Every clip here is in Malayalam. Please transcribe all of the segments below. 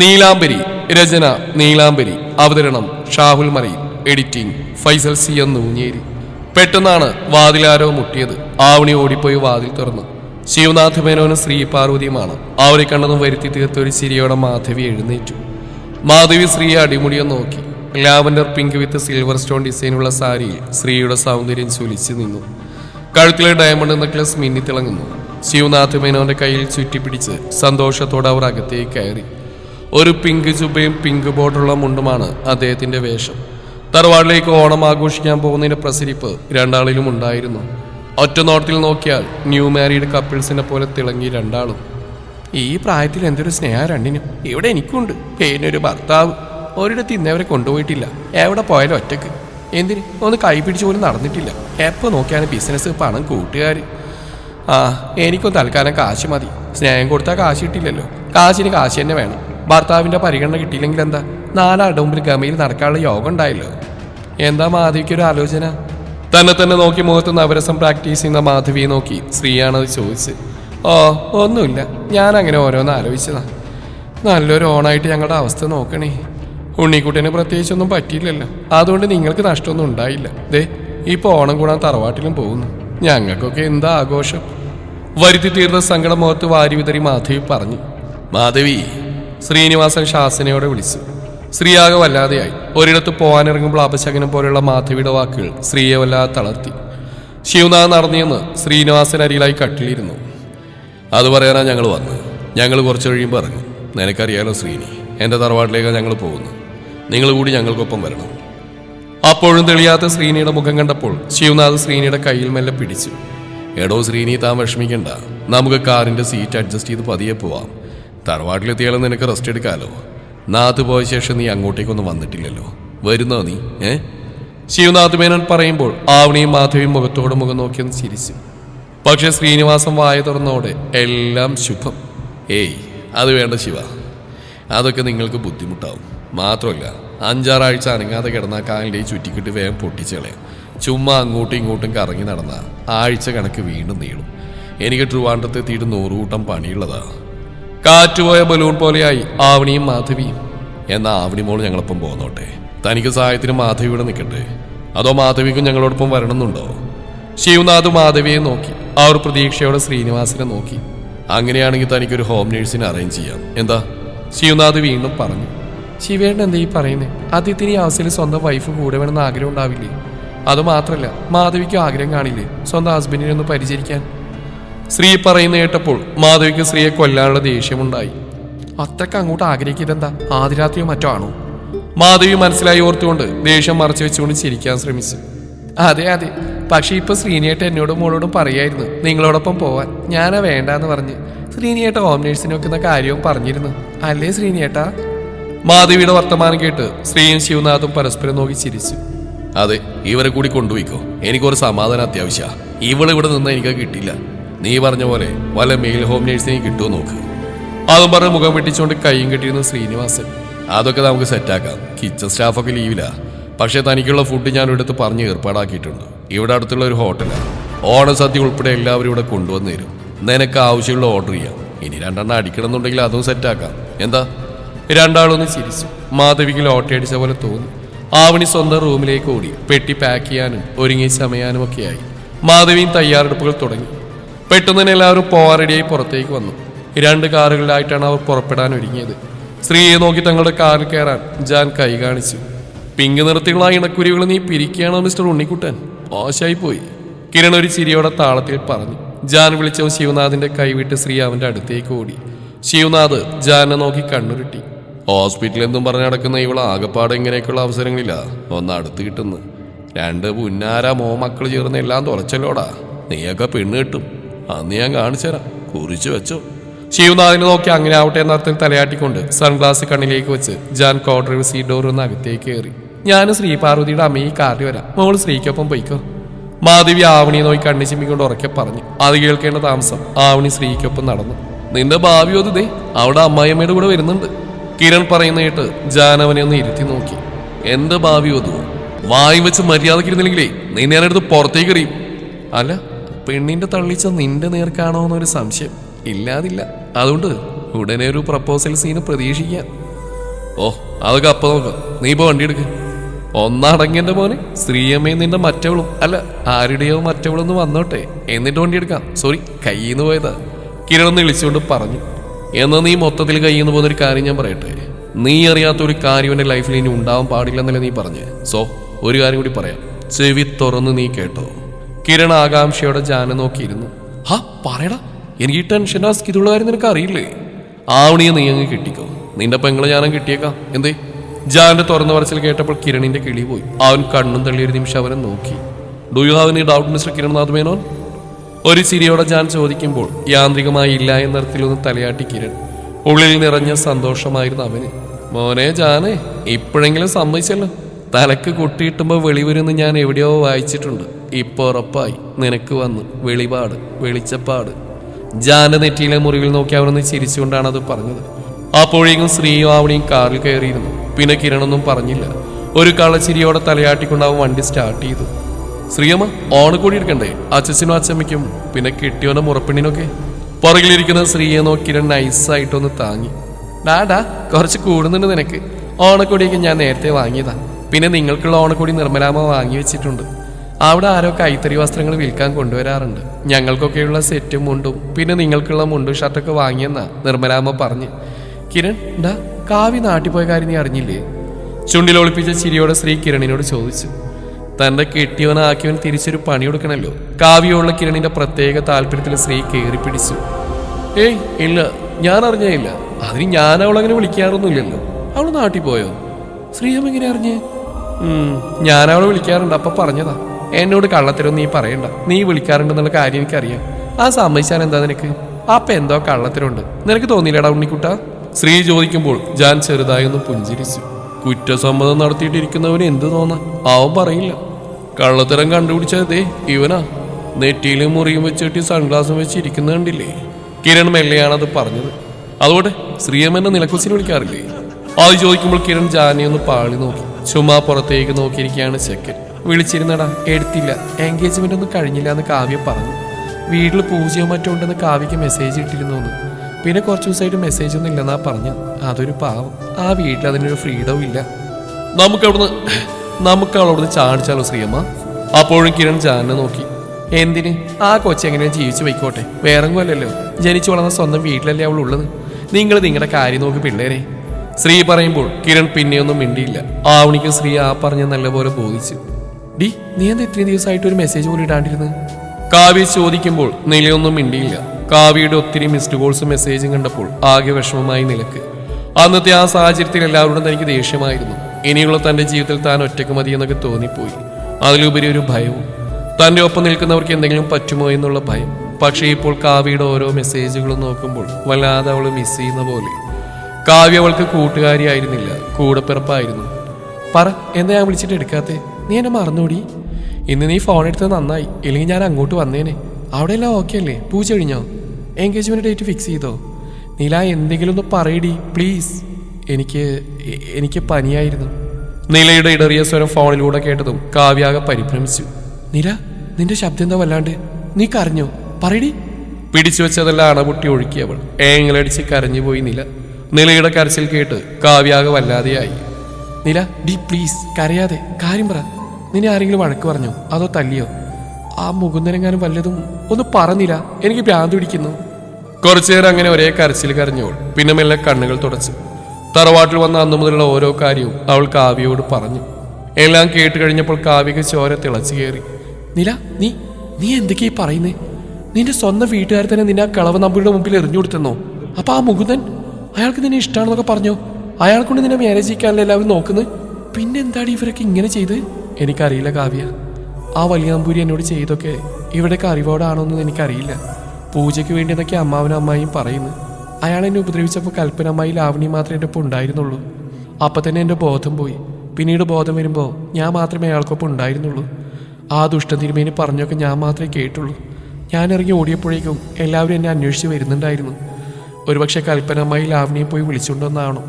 നീലാംബരി രചന നീലാംബരി. അവതരണം ഷാഹുൽ മറയിൽ എഡിറ്റിംഗ് ഫൈസൽ സി എന്ന് ഊഞ്ഞേരി പെട്ടെന്നാണ് വാതിലാരോ മുട്ടിയത്. ആവണി ഓടിപ്പോയി വാതിൽ തുറന്നു. ശിവനാഥ് മേനോനും ശ്രീ പാർവതിയുമാണ്. അവരെ കണ്ടതും വരുത്തി തീർത്ത ഒരു ചിരിയോടെ മാധവി എഴുന്നേറ്റു. മാധവി ശ്രീയെ അടിമുടിയെ നോക്കി. Lavender pink with silver stone ഡിസൈനുള്ള സാരിയിൽ ശ്രീയുടെ സൗന്ദര്യം ചൊലിച്ചു നിന്നു. കഴുത്തിലെ ഡയമണ്ട് നെക്ലസ് മിന്നിത്തിളങ്ങുന്നു. ശിവനാഥ് മേനോന്റെ കയ്യിൽ ചുറ്റിപ്പിടിച്ച് സന്തോഷത്തോടെ അവർ അകത്തേക്ക് കയറി. ഒരു പിങ്ക് ചുബയും പിങ്ക് ബോർഡുള്ള മുണ്ടുമാണ് അദ്ദേഹത്തിന്റെ വേഷം. തറവാടിലേക്ക് ഓണം ആഘോഷിക്കാൻ പോകുന്നതിന്റെ പ്രസരിപ്പ് രണ്ടാളിലും ഉണ്ടായിരുന്നു. ഒറ്റ നോട്ടത്തിൽ നോക്കിയാൽ ന്യൂ മാരീഡ് കപ്പിൾസിനെ പോലെ തിളങ്ങി രണ്ടാളും. ഈ പ്രായത്തിൽ എന്തൊരു സ്നേഹ രണ്ടിനും. ഇവിടെ എനിക്കുണ്ട്. പേരിനൊരു ഭർത്താവ്. ഒരിടത്ത് ഇന്നേവരെ കൊണ്ടുപോയിട്ടില്ല. എവിടെ പോയാലും ഒറ്റയ്ക്ക്. എന്തിന്? ഒന്ന് കൈ പിടിച്ച് പോലും നടന്നിട്ടില്ല. എപ്പോൾ നോക്കിയാണ് ബിസിനസ് പണം കൂട്ടുകാർ ആ എനിക്കും തൽക്കാലം കാശ് മതി. സ്നേഹം കൊടുത്താൽ കാശ് കിട്ടില്ലല്ലോ. കാശിന് കാശ് തന്നെ വേണം. ഭർത്താവിന്റെ പരിഗണന കിട്ടിയില്ലെങ്കിൽ എന്താ? നാലാളുടെ ഗമയിൽ നടക്കാനുള്ള യോഗം ഉണ്ടായല്ലോ. എന്താ മാധവിക്ക് ഒരു ആലോചന? തന്നെ തന്നെ നോക്കി മുഖത്ത് നവരസം പ്രാക്ടീസ് ചെയ്യുന്ന മാധവിയെ നോക്കി ശ്രീയാണത് ചോദിച്ച്. ഓ ഒന്നുമില്ല. ഞാൻ അങ്ങനെ ഓരോന്ന് ആലോചിച്ചതാ. നല്ലൊരു ഓണായിട്ട് ഞങ്ങളുടെ അവസ്ഥ നോക്കണേ. ഉണ്ണിക്കുട്ടന് പ്രത്യേകിച്ചൊന്നും പറ്റിയില്ലല്ലോ. അതുകൊണ്ട് നിങ്ങൾക്ക് നഷ്ടമൊന്നും ഉണ്ടായില്ല. ദേ ഇപ്പോൾ ഓണം കൂടാൻ തറവാട്ടിലും പോകുന്നു. ഞങ്ങൾക്കൊക്കെ എന്താ ആഘോഷം? വരുത്തി തീർന്ന സങ്കടം മുഖത്ത് വാരി വിതറി മാധവി പറഞ്ഞു. മാധവി ശ്രീനിവാസൻ ശാസനയോടെ വിളിച്ചു. ശ്രീയാകെ വല്ലാതെയായി. ഒരിടത്ത് പോകാനിറങ്ങുമ്പോൾ അപശകനം പോലെയുള്ള മാധവിയുടെ വാക്കുകൾ സ്ത്രീയെ വല്ലാതെ തളർത്തി. ശിവനാഥ് നടന്നിയെന്ന് ശ്രീനിവാസൻ അരിയിലായി കട്ടിലിരുന്നു. അത് പറയാനാ ഞങ്ങൾ വന്ന്. ഞങ്ങൾ കുറച്ച് കഴിയുമ്പോൾ ഇറങ്ങും. നിനക്കറിയാലോ ശ്രീനി എന്റെ തറവാട്ടിലേക്കാണ് ഞങ്ങൾ പോകുന്നു നിങ്ങൾ കൂടി ഞങ്ങൾക്കൊപ്പം വരണം. അപ്പോഴും തെളിയാത്ത ശ്രീനിയുടെ മുഖം കണ്ടപ്പോൾ ശിവനാഥ് ശ്രീനിയുടെ കയ്യിൽ മെല്ലെ പിടിച്ചു. എടോ ശ്രീനി താൻ വിഷമിക്കണ്ട. നമുക്ക് കാറിന്റെ സീറ്റ് അഡ്ജസ്റ്റ് ചെയ്ത് പതിയെ പോവാം. തറവാട്ടിലെത്തിയാലും നിനക്ക് റെസ്റ്റ് എടുക്കാമല്ലോ നാത്ത് പോയ ശേഷം നീ അങ്ങോട്ടേക്കൊന്നും വന്നിട്ടില്ലല്ലോ. വരുന്നോ നീ ഏ? ശിവനാഥ് മേനോൻ പറയുമ്പോൾ ആവണിയും മാധവിയും മുഖത്തോട് മുഖം നോക്കിയൊന്ന് ചിരിച്ചു. പക്ഷെ ശ്രീനിവാസം വായ തുറന്നോടെ എല്ലാം ശുഭം. ഏയ് അത് വേണ്ട ശിവ. അതൊക്കെ നിങ്ങൾക്ക് ബുദ്ധിമുട്ടാവും. മാത്രമല്ല അഞ്ചാറാഴ്ച അനങ്ങാതെ കിടന്ന കാലിന്റെ ചുറ്റിക്കിട്ട് വേഗം പൊട്ടിച്ചളയാം ചുമ്മാ അങ്ങോട്ടും ഇങ്ങോട്ടും കറങ്ങി നടന്ന ആഴ്ച കണക്ക് വീണ്ടും നീളും. എനിക്ക് ട്രിവാൻഡ്രത്തെത്തിയിട്ട് നൂറുകൂട്ടം പണിയുള്ളതാ. കാറ്റുപോയ ബലൂൺ പോലെയായി ആവണിയും മാധവിയും. എന്നാ ആവണി മോൾ ഞങ്ങളൊപ്പം പോന്നോട്ടെ. തനിക്ക് സഹായത്തിന് മാധവി ഇവിടെ നിൽക്കട്ടെ അതോ മാധവിക്കും ഞങ്ങളോടൊപ്പം വരണമെന്നുണ്ടോ? ശിവനാഥ് മാധവിയെ നോക്കി. അവർ പ്രതീക്ഷയോടെ ശ്രീനിവാസിനെ നോക്കി. അങ്ങനെയാണെങ്കിൽ തനിക്കൊരു ഹോം നേഴ്സിനെ അറേഞ്ച് ചെയ്യാം. എന്താ? ശിവനാഥ് വീണ്ടും പറഞ്ഞു. ശിവേട്ടൻ എന്താ ഈ പറയുന്നത് ആദ്യത്തിന് ഈ അവസ്ഥയിൽ സ്വന്തം വൈഫ് കൂടെ വേണമെന്ന് ആഗ്രഹം ഉണ്ടാവില്ലേ? അതുമാത്രമല്ല മാധവിക്കും ആഗ്രഹം കാണില്ലേ? സ്വന്തം ഹസ്ബൻഡിനെ ഒന്ന് പരിചരിക്കാൻ. ശ്രീ പറയുന്ന കേട്ടപ്പോൾ മാധവിക്ക് സ്ത്രീയെ കൊല്ലാനുള്ള ദേഷ്യമുണ്ടായി. അത്രയ്ക്ക് അങ്ങോട്ട് ആഗ്രഹിക്കുന്നതെന്താ ആദിരാത്രിയോ മറ്റോ ആണോ? മാധവി മനസ്സിലായി ഓർത്തുകൊണ്ട് ദേഷ്യം മറച്ചു വെച്ചുകൊണ്ട് ചിരിക്കാൻ ശ്രമിച്ചു. അതെ അതെ. പക്ഷെ ഇപ്പൊ ശ്രീനിയേട്ട എന്നോടും മോളോടും പറയായിരുന്നു നിങ്ങളോടൊപ്പം പോവാൻ. ഞാനാ വേണ്ടാന്ന് പറഞ്ഞ് ശ്രീനിയേട്ട ഹോം നേഴ്സിനെ വെക്കുന്ന കാര്യവും പറഞ്ഞിരുന്നു. അല്ലേ ശ്രീനിയേട്ടാ? മാധവിയുടെ വർത്തമാനം കേട്ട് ശ്രീയും ശിവനാഥും പരസ്പരം നോക്കി ചിരിച്ചു. അതെ ഇവരെ കൂടി കൊണ്ടുപോയിക്കോ. എനിക്കൊരു സമാധാനം അത്യാവശ്യ. ഇവിടെ നിന്ന് എനിക്ക് കിട്ടില്ല നീ പറഞ്ഞ പോലെ വല്ല മെയിൽ ഹോം നേഴ്സിനെയും കിട്ടുമോ നോക്ക്. അതും പറഞ്ഞ് മുഖം വെട്ടിച്ചുകൊണ്ട് കൈയും കെട്ടിയിരുന്ന ശ്രീനിവാസൻ. അതൊക്കെ നമുക്ക് സെറ്റാക്കാം കിച്ചൺ സ്റ്റാഫൊക്കെ ലീവിലാ പക്ഷേ തനിക്കുള്ള ഫുഡ് ഞാൻ എടുത്ത് പറഞ്ഞ് ഏർപ്പാടാക്കിയിട്ടുണ്ട്. ഇവിടെ അടുത്തുള്ള ഒരു ഹോട്ടലാണ് ഓണസദ്യ ഉൾപ്പെടെ എല്ലാവരും ഇവിടെ കൊണ്ടുവന്നു തരും. നിനക്ക് ആവശ്യമുള്ള ഓർഡർ ചെയ്യാം. ഇനി രണ്ടെണ്ണം അടിക്കണമെന്നുണ്ടെങ്കിൽ അതും സെറ്റാക്കാം എന്താ? രണ്ടാളൊന്ന് ചിരിച്ചു. മാധവിക്ക് ലോട്ടറി അടിച്ച പോലെ തോന്നി. ആവണി സ്വന്തം റൂമിലേക്ക് ഓടി. പെട്ടി പാക്ക് ചെയ്യാനും ഒരുങ്ങി ചമയാനും ഒക്കെയായി മാധവിയും തയ്യാറെടുപ്പുകൾ തുടങ്ങി. പെട്ടെന്ന് തന്നെ എല്ലാവരും പോവാൻ റെഡിയായി പുറത്തേക്ക് വന്നു. രണ്ട് കാറുകളിലായിട്ടാണ് അവർ പുറപ്പെടാൻ ഒരുങ്ങിയത്. സ്ത്രീയെ നോക്കി തങ്ങളുടെ കാറിൽ കയറാൻ ജാൻ കൈ കാണിച്ചു. പിങ്ക് നിറത്തിലുള്ള ഇണക്കുരികൾ നീ പിരിക്കുകയാണോ മിസ്റ്റർ ഉണ്ണിക്കുട്ടൻ? മോശമായി പോയി കിരൺ ഒരു ചിരിയോടെ താളത്തിൽ പറഞ്ഞു. ജാൻ വിളിച്ചവൻ ശിവനാഥിന്റെ കൈവിട്ട് ശ്രീ അവന്റെ അടുത്തേക്ക് ഓടി. ശിവനാഥ് ജാനെ നോക്കി കണ്ണുരുട്ടി. ഹോസ്പിറ്റലിൽ എന്തും പറഞ്ഞു നടക്കുന്ന ഇവൾ ആകപ്പാട് ഇങ്ങനെയൊക്കെയുള്ള അവസരങ്ങളില്ല ഒന്ന് അടുത്ത് കിട്ടുന്നു. രണ്ട് പുന്നാര മോ മക്കൾ ചേർന്ന് എല്ലാം തുറച്ചല്ലോടാ. നീയൊക്കെ പെണ്ണ് കിട്ടും. അന്ന് ഞാൻ കാണിച്ചു തരാം. കുറിച്ചു വെച്ചോ. ശിവനാഥിനെ നോക്കി അങ്ങനെ ആവട്ടെ എന്നർത്ഥം തലയാട്ടിക്കൊണ്ട് സൺഗ്ലാസ് കണ്ണിലേക്ക് വെച്ച് ജാൻ കോഡ്രൈവ് സീ ഡോർ ഒന്ന് അകത്തേക്ക് കയറി. ഞാൻ ശ്രീ പാർവതിയുടെ അമ്മയെ കാറിൽ വരാം. മോൾ ശ്രീക്കൊപ്പം പോയിക്കോ. മാധവി ആവണിയെ നോക്കി കണ്ണി ചിമ്മിക്കൊണ്ട് ഉറക്കെ പറഞ്ഞു. അത് കേൾക്കേണ്ട താമസം ആവണി ശ്രീക്കൊപ്പം നടന്നു. നിന്റെ ഭാവി ഒതുതേ അവിടെ അമ്മായിയമ്മയുടെ കൂടെ വരുന്നുണ്ട്. കിരൺ പറയുന്ന കേട്ട് ജാനവനെ ഒന്ന് ഇരുത്തി നോക്കി. എന്റെ ഭാവി ഒതുവോ? വായി വെച്ച് മര്യാദക്കിരുന്നില്ലെങ്കിലേ നീ ഞാനെടുത്ത് പുറത്തേക്ക് എറിയും. അല്ല പെണ്ണിന്റെ തള്ളിച്ച നിന്റെ നേർക്കാണോ എന്നൊരു സംശയം ഇല്ലാതില്ല. അതുകൊണ്ട് ഉടനെ ഒരു പ്രപ്പോസൽ സീന് പ്രതീക്ഷിക്കാം. ഓ അതൊക്കെ അപ്പൊ നോക്കാം. നീ ഇപ്പൊ വണ്ടി എടുക്ക. ഒന്നടങ്ങിന്റെ മോനെ ശ്രീയമ്മയും നിന്റെ മറ്റവളും അല്ല ആരുടെയോ മറ്റവളൊന്ന് വന്നോട്ടെ. എന്നിട്ട് വണ്ടി എടുക്കാം. സോറി കയ്യിൽ നിന്ന് പോയതാ. കിരൺ ഒന്ന് വിളിച്ചുകൊണ്ട് പറഞ്ഞു. എന്നാ നീ മൊത്തത്തിൽ കയ്യിൽ നിന്ന് പോകുന്ന ഒരു കാര്യം ഞാൻ പറയട്ടെ. നീ അറിയാത്ത ഒരു കാര്യം എന്റെ ലൈഫിൽ ഇനി ഉണ്ടാവാൻ പാടില്ലെന്നല്ലേ നീ പറഞ്ഞ്. സോ ഒരു കാര്യം കൂടി പറയാം. ചെവി തുറന്ന് നീ കേട്ടോ. കിരൺ ആകാംക്ഷയോടെ ജാന നോക്കിയിരുന്നു. ഹാ പറയടാ എനിക്ക് ഈ ടെൻഷന്റെ ഇതുള്ള കാര്യം നിനക്ക് അറിയില്ലേ? ആവണിയെ നീ അങ്ങ് കിട്ടിക്കോ. നിന്റെ പെങ്ങളെ ഞാനും കിട്ടിയേക്കാം. എന്തേ? ജാന്റെ തുറന്നു പറച്ചിൽ കേട്ടപ്പോൾ കിരണിന്റെ കിളി പോയി. അവൻ കണ്ണും തള്ളിയൊരു നിമിഷം അവനെ നോക്കി. Do you have any doubt mister Kiran Nath Menon ഒരു ചിരിയോടെ ജാൻ ചോദിക്കുമ്പോൾ യാന്ത്രികമായി ഇല്ല എന്നർത്ഥത്തിലൊന്ന് തലയാട്ടി കിരൺ. ഉള്ളിൽ നിറഞ്ഞ സന്തോഷമായിരുന്നു അവന്. മോനെ ജാനെ ഇപ്പോഴെങ്കിലും സമ്മതിച്ചല്ലോ. തലക്ക് കൊട്ടിയിട്ടുമ്പോൾ വെളിവരുന്ന് ഞാൻ എവിടെയോ വായിച്ചിട്ടുണ്ട്. ഇപ്പൊ ഉറപ്പായി നിനക്ക് വന്ന് വെളിപാട് വെളിച്ചപ്പാട്. ജാന്റെ നെറ്റിയിലെ മുറിവിൽ നോക്കി അവരൊന്ന് ചിരിച്ചുകൊണ്ടാണ് അത് പറഞ്ഞത്. അപ്പോഴേക്കും ശ്രീയും ആവണിയും കാറിൽ കയറിയിരുന്നു. പിന്നെ കിരണൊന്നും പറഞ്ഞില്ല. ഒരു കളച്ചിരിയോടെ തലയാട്ടിക്കൊണ്ട് വണ്ടി സ്റ്റാർട്ട് ചെയ്തു. ശ്രീയമ്മ ഓണക്കൂടി എടുക്കണ്ടേ? അച്ഛനും അച്ഛമ്മയ്ക്കും പിന്നെ കിട്ടിയോനെ മുറപ്പെണ്ണിനൊക്കെ? പുറകിലിരിക്കുന്ന ശ്രീയെ നോക്കി കിരൺ നൈസായിട്ടൊന്ന് താങ്ങി. ഡാഡാ കുറച്ച് കൂടുന്നുണ്ട് നിനക്ക്. ഓണക്കൊടിയൊക്കെ ഞാൻ നേരത്തെ വാങ്ങിയതാ. പിന്നെ നിങ്ങൾക്കുള്ള ഓണക്കൊടി നിർമ്മലാമ വാങ്ങി വെച്ചിട്ടുണ്ട്. അവിടെ ആരോ കൈത്തറി വസ്ത്രങ്ങൾ വിൽക്കാൻ കൊണ്ടുവരാറുണ്ട്. ഞങ്ങൾക്കൊക്കെയുള്ള സെറ്റും മുണ്ടും പിന്നെ നിങ്ങൾക്കുള്ള മുണ്ടും ഷർട്ടൊക്കെ വാങ്ങിയെന്നാ നിർമ്മലാമ്മ പറഞ്ഞ്. കിരൺ ഡാ കാവി നാട്ടിൽ പോയ കാര്യം നീ അറിഞ്ഞില്ലേ? ചുണ്ടിലൊളിപ്പിച്ച ചിരിയോടെ ശ്രീ കിരണിനോട് ചോദിച്ചു. തന്റെ കെട്ടിയവനാക്കിയവൻ തിരിച്ചൊരു പണി കൊടുക്കണല്ലോ. കാവ്യമുള്ള കിരണിന്റെ പ്രത്യേക താല്പര്യത്തിൽ ശ്രീ കയറി പിടിച്ചു. ഏയ് ഇല്ല ഞാൻ അറിഞ്ഞേയില്ല. അതിന് ഞാൻ അവളങ്ങനെ വിളിക്കാറൊന്നുമില്ലല്ലോ. അവൾ നാട്ടിൽ പോയോ? ശ്രീയമ്മ എങ്ങനെ അറിഞ്ഞേ? ഞാൻ അവളെ വിളിക്കാറുണ്ട് അപ്പൊ പറഞ്ഞതാ. എന്നോട് കള്ളത്തരൊന്നും നീ പറയണ്ട. നീ വിളിക്കാറുണ്ടെന്നുള്ള കാര്യം എനിക്കറിയാം. ആ സമ്മതിച്ചാൽ എന്താ നിനക്ക്? അപ്പൊ എന്തോ കള്ളത്തരമുണ്ട് നിനക്ക് തോന്നിയില്ലടാ ഉണ്ണിക്കുട്ട? ശ്രീ ചോദിക്കുമ്പോൾ ഞാൻ ചെറുതായി ഒന്ന് പുഞ്ചിരിച്ചു. കുറ്റസമ്മതം നടത്തിയിട്ടിരിക്കുന്നവന് എന്ത് തോന്നാ? അവൻ പറയില്ല. കള്ളത്തരം കണ്ടുപിടിച്ചതേ ഇവനാ. നെറ്റിയിലും മുറിയും വെച്ചിട്ട് സൺഗ്ലാസും വെച്ച് ഇരിക്കുന്ന കണ്ടില്ലേ? കിരൺ മെല്ലെയാണത് പറഞ്ഞത്. അതുകൊണ്ട് ശ്രീയമ്മനെ നിലക്കുസിന് വിളിക്കാറില്ലേ? അത് ചോദിക്കുമ്പോൾ കിരൺ ജാനെ ഒന്ന് പാളി നോക്കി. ചുമ്മാ പുറത്തേക്ക് നോക്കിയിരിക്കുകയാണ് ചെക്കൻ വിളിച്ചിരുന്നടാ എടുത്തില്ല. എൻഗേജ്മെന്റ് ഒന്നും കഴിഞ്ഞില്ല എന്ന് കാവ്യ പറഞ്ഞു. വീട്ടിൽ പൂജയോ മറ്റോ ഉണ്ടെന്ന് കാവ്യക്ക് മെസ്സേജ് ഇട്ടിരുന്നു എന്ന്. പിന്നെ കുറച്ച് ദിവസമായിട്ട് മെസ്സേജ് ഒന്നും ഇല്ലെന്നാ പറഞ്ഞു. അതൊരു പാവം. ആ വീട്ടിൽ അതിനൊരു ഫ്രീഡവും ഇല്ല. നമുക്ക് അവിടുന്ന് നമുക്ക് അവളവിടുന്ന് ചാടിച്ചാലോ ശ്രീയമ്മ? അപ്പോഴും കിരൺ ജാനെ നോക്കി. എന്തിന്? ആ കൊച്ചെങ്ങനെയും ജീവിച്ചു പോയിക്കോട്ടെ? വേറെ അല്ലല്ലോ ജനിച്ചു വളർന്ന സ്വന്തം വീട്ടിലല്ലേ അവൾ ഉള്ളത് നിങ്ങൾ നിങ്ങളുടെ കാര്യം നോക്കി പിള്ളേരെ. ശ്രീ പറയുമ്പോൾ കിരൺ പിന്നെയൊന്നും മിണ്ടിയില്ല. ആവണിക്ക് ശ്രീ ആ പറഞ്ഞ നല്ലപോലെ ബോധിച്ചു. ഡി നീ എന്താ ഇത്രയും ദിവസമായിട്ട് ഒരു മെസ്സേജ് പോലും ഇടാണ്ടിരുന്നത് കാവ്യ ചോദിക്കുമ്പോൾ നിലയൊന്നും മിണ്ടിയില്ല. കാവ്യയുടെ ഒത്തിരി മിസ്ഡ് കോൾസും മെസ്സേജും കണ്ടപ്പോൾ ആകെ വിഷമമായി നിലയ്ക്ക്. അന്നത്തെ ആ സാഹചര്യത്തിൽ എല്ലാവരോടും തനിക്ക് ദേഷ്യമായിരുന്നു. ഇനിയുള്ള തന്റെ ജീവിതത്തിൽ താൻ ഒറ്റയ്ക്ക് മതി എന്നൊക്കെ തോന്നിപ്പോയി. അതിലുപരി ഒരു ഭയവും. തന്റെ ഒപ്പം നിൽക്കുന്നവർക്ക് എന്തെങ്കിലും പറ്റുമോ എന്നുള്ള ഭയം. പക്ഷേ ഇപ്പോൾ കാവ്യയുടെ ഓരോ മെസ്സേജുകളും നോക്കുമ്പോൾ വല്ലാതെ അവൾ മിസ് ചെയ്യുന്ന പോലെ. കാവ്യ അവൾക്ക് കൂട്ടുകാരിയായിരുന്നില്ല. കൂടപ്പിറപ്പായിരുന്നു. പറ എന്താ ഞാൻ വിളിച്ചിട്ട് എടുക്കാത്തെ? നീ എന്നെ മറന്നുകൂടി? ഇന്ന് നീ ഫോൺ എടുത്തത് നന്നായി. ഇല്ലെങ്കിൽ ഞാൻ അങ്ങോട്ട് വന്നേനെ. അവിടെയെല്ലാം ഓക്കെ അല്ലേ? പൂജ കഴിഞ്ഞോ? എൻഗേജ്മെന്റ് ഡേറ്റ് ഫിക്സ് ചെയ്തോ? നീല എന്തെങ്കിലും ഒന്ന് പറയടി പ്ലീസ് എനിക്ക് എനിക്ക് പനിയായിരുന്നു. നീലയുടെ ഇടറിയ സ്വരം ഫോണിലൂടെ കേട്ടതും കാവ്യാകെ പരിഭ്രമിച്ചു. നില നിന്റെ ശബ്ദം എന്താ വല്ലാണ്ട്? നീ കരഞ്ഞോ? പറയടി. പിടിച്ചു വെച്ചതെല്ലാം അണപൊട്ടി ഒഴുക്കിയവൾ. ഏങ്ങലടിച്ച് കരഞ്ഞു പോയി നില. നിലയുടെ കരച്ചിൽ കേട്ട് കാവ്യാകെ വല്ലാതെയായി. നില ഡി പ്ലീസ് കരയാതെ. കാര്യം പറ. നിന്നെ ആരെങ്കിലും വഴക്ക് പറഞ്ഞോ? അതോ തല്ലിയോ? ആ മുകുന്ദനെങ്ങാനും വല്ലതും ഒന്ന് പറഞ്ഞില്ല? എനിക്ക് ഭ്രാന്ത് പിടിക്കുന്നു. കുറച്ചു നേരം അങ്ങനെ ഒരേ കരച്ചിൽ കരഞ്ഞോൾ. പിന്നെ മെല്ലെ കണ്ണുകൾ തുടച്ചു. തറവാട്ടിൽ വന്ന അന്നു മുതലുള്ള ഓരോ കാര്യവും അവൾ കാവ്യയോട് പറഞ്ഞു. എല്ലാം കേട്ട് കഴിഞ്ഞപ്പോൾ കാവ്യക്ക് ചോര തിളച്ചു കയറി. നില നീ നീ എന്തൊക്കെയാ പറയുന്നേ? നിന്റെ സ്വന്തം വീട്ടുകാർ തന്നെ നിന്നെ ആ കളവ് നമ്പിയുടെ മുമ്പിൽ എറിഞ്ഞു കൊടുത്തെന്നോ? അപ്പൊ ആ മുകുന്ദൻ അയാൾക്ക് നിന്നെ ഇഷ്ടമാണെന്നൊക്കെ പറഞ്ഞോ? അയാൾക്കൊണ്ട് നിന്നെ മാനേജ് ചെയ്യാനല്ലേ എല്ലാവരും നോക്കുന്നത് പിന്നെന്താടി ഇവരൊക്കെ ഇങ്ങനെ ചെയ്ത്? എനിക്കറിയില്ല കാവ്യ. ആ വലിയാമ്പൂരി എന്നോട് ചെയ്തൊക്കെ ഇവിടെയൊക്കെ അറിവോടാണോ എന്ന് എനിക്കറിയില്ല. പൂജയ്ക്ക് വേണ്ടി എന്നൊക്കെ അമ്മാവനും അമ്മായിയും പറയുന്നു. അയാൾ എന്നെ ഉപദ്രവിച്ചപ്പോൾ കൽപ്പനമായി ലാവണി മാത്രമേ എന്റെ ഒപ്പം ഉണ്ടായിരുന്നുള്ളൂ. അപ്പം തന്നെ എന്റെ ബോധം പോയി. പിന്നീട് ബോധം വരുമ്പോൾ ഞാൻ മാത്രമേ അയാൾക്കൊപ്പം ഉണ്ടായിരുന്നുള്ളൂ. ആ ദുഷ്ട തിരുമേനി പറഞ്ഞൊക്കെ ഞാൻ മാത്രമേ കേട്ടുള്ളൂ. ഞാൻ ഇറങ്ങി ഓടിയപ്പോഴേക്കും എല്ലാവരും എന്നെ അന്വേഷിച്ച് വരുന്നുണ്ടായിരുന്നു. ഒരുപക്ഷെ കൽപ്പനമായി ലാവണിയെ പോയി വിളിച്ചുകൊണ്ടുവന്നാണോ?